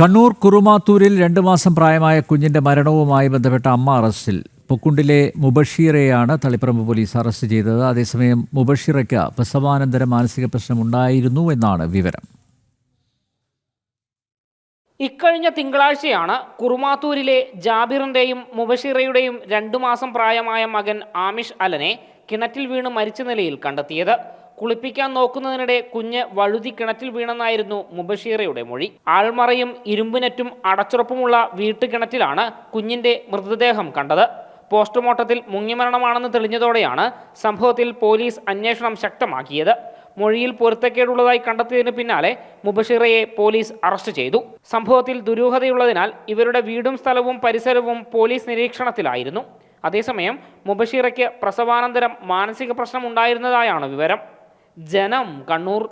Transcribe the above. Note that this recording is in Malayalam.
കണ്ണൂർ കുറുമാത്തൂരിൽ രണ്ടു മാസം പ്രായമായ കുഞ്ഞിന്റെ മരണവുമായി ബന്ധപ്പെട്ട അമ്മ അറസ്റ്റിൽ. പൊക്കുണ്ടിലെ മുബഷീറയാണ് തളിപ്പറമ്പ് പോലീസ് അറസ്റ്റ് ചെയ്തത്. അതേസമയം മുബഷീറയ്ക്ക് പ്രസവാനന്തര മാനസിക പ്രശ്നമുണ്ടായിരുന്നു എന്നാണ് വിവരം. ഇക്കഴിഞ്ഞ തിങ്കളാഴ്ചയാണ് കുറുമാത്തൂരിലെ ജാബിറിന്റെയും മുബഷിറയുടെയും രണ്ടു മാസം പ്രായമായ മകൻ ആമിഷ് അലനെ കിണറ്റിൽ വീണ് മരിച്ച നിലയിൽ കണ്ടെത്തിയത്. കുളിപ്പിക്കാൻ നോക്കുന്നതിനിടെ കുഞ്ഞ് വഴുതി കിണറ്റിൽ വീണെന്നായിരുന്നു മുബഷീറയുടെ മൊഴി. ആൾമറയും ഇരുമ്പുനെറ്റും അടച്ചുറപ്പുമുള്ള വീട്ടുകിണറ്റിലാണ് കുഞ്ഞിന്റെ മൃതദേഹം കണ്ടത്. പോസ്റ്റ്മോർട്ടത്തിൽ മുങ്ങിമരണമാണെന്ന് തെളിഞ്ഞതോടെയാണ് സംഭവത്തിൽ പോലീസ് അന്വേഷണം ശക്തമാക്കിയത്. മൊഴിയിൽ പൊരുത്തക്കേടുള്ളതായി കണ്ടെത്തിയതിന് പിന്നാലെ മുബഷിറയെ പോലീസ് അറസ്റ്റ് ചെയ്തു. സംഭവത്തിൽ ദുരൂഹതയുള്ളതിനാൽ ഇവരുടെ വീടും സ്ഥലവും പരിസരവും പോലീസ് നിരീക്ഷണത്തിലായിരുന്നു. അതേസമയം മുബഷിറയ്ക്ക് പ്രസവാനന്തരം മാനസിക പ്രശ്നം ഉണ്ടായിരുന്നതായാണ് വിവരം. ജനം കണ്ണൂർ.